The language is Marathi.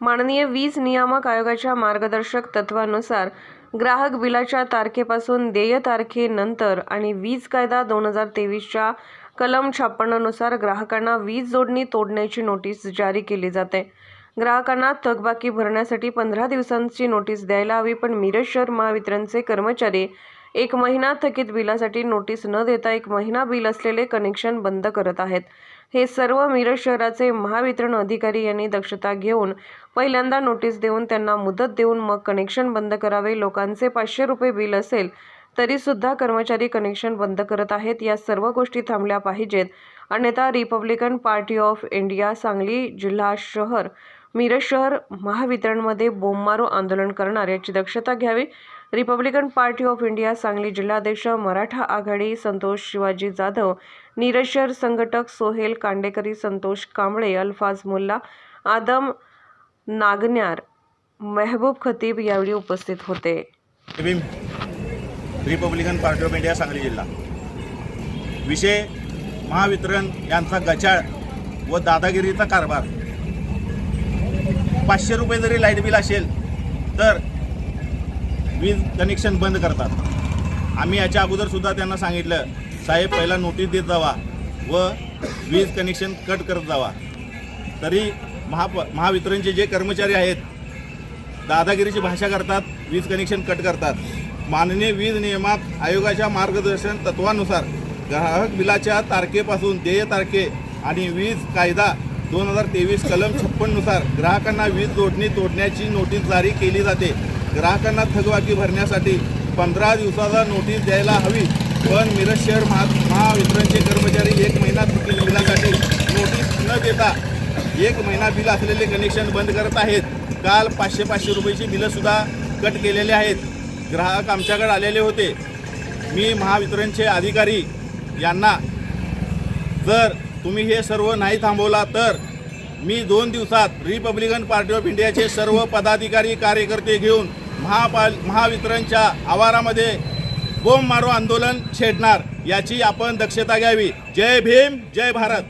माननीय वीज नियामक आयोगाच्या मार्गदर्शक तत्वानुसार ग्राहक बिलाच्या तारखेपासून देय तारखेनंतर आणि वीज कायदा दोन हजार तेवीसच्या कलम छप्पन्ननुसार ग्राहकांना वीज जोडणी तोडण्याची नोटीस जारी केली जाते. ग्राहकांना थकबाकी भरण्यासाठी पंधरा दिवसांची नोटीस द्यायला हवी पण मिरज शहर महावितरणचे कर्मचारी एक महिना थकीत बिलासाठी नोटीस न देता एक महिना बिल असलेले कनेक्शन बंद करत आहेत. हे सर्व मिरज शहराचे महावितरण अधिकारी यांनी दक्षता घेऊन पहिल्यांदा नोटीस देऊन त्यांना मुदत देऊन मग कनेक्शन बंद करावे. लोकांचे पाचशे रुपये बिल असेल तरीसुद्धा कर्मचारी कनेक्शन बंद करत आहेत. या सर्व गोष्टी थांबल्या पाहिजेत. अन्यथा Republican Party of India Sangli जिल्हा शहर मिरज शहर महावितरणमध्ये बोंबमारो आंदोलन करणार याची दक्षता घ्यावी. Republican Party of India Sangli जिल्हाध्यक्ष मराठा आघाडी संतोष शिवाजी जाधव नीरज शहर संघटक सोहेल कांडेकरी संतोष कांबळे अल्फाज मुल्ला आदम नागन्यार मेहबूब खतीब यावेळी उपस्थित होते. Republican Party of India Sangli जिल्हा. विषय महावितरण यांचा गचाळ व दादागिरीचा कारभार पाचशे रुपये जरी लाइट बिल असेल तर वीज कनेक्शन बंद करतात. आम्ही याच्या अगोदरसुद्धा त्यांना सांगितलं साहेब पहिला नोटीस देत जावा व वीज कनेक्शन कट करत जावा. तरी महाप महावितरणचे जे कर्मचारी आहेत दादागिरीची भाषा करतात वीज कनेक्शन कट करतात. माननीय वीज नियमात आयोगाच्या मार्गदर्शन तत्वानुसार ग्राहक बिलाच्या तारखेपासून देय तारखे आणि वीज कायदा दोन हजार तेवीस कलम छप्पननुसार ग्राहकांना वीज जोडणी तोडण्याची नोटीस जारी केली जाते. ग्राहकांना थकबाकी भरण्यासाठी पंधरा दिवसाचा नोटीस द्यायला हवी. पण मिरज शहर महा महावितरणचे कर्मचारी एक महिना बिलासाठी नोटीस न देता एक महिना बिल असलेले कनेक्शन बंद करत आहेत. काल पाचशे पाचशे रुपयाची बिलंसुद्धा कट केलेले आहेत. ग्राहक आमच्याकडे आलेले होते. मी महावितरणचे अधिकारी यांना जर तुम्ही हे सर्व नाही थांबवला तर मी दोन दिवसात रिपब्लिकन पार्टी ऑफ इंडियाचे सर्व पदाधिकारी कार्यकर्ते घेऊन महापाल महावितरणच्या आवारामध्ये बोंब मारो आंदोलन छेडणार याची आपण दक्षता घ्यावी. जय भीम जय भारत.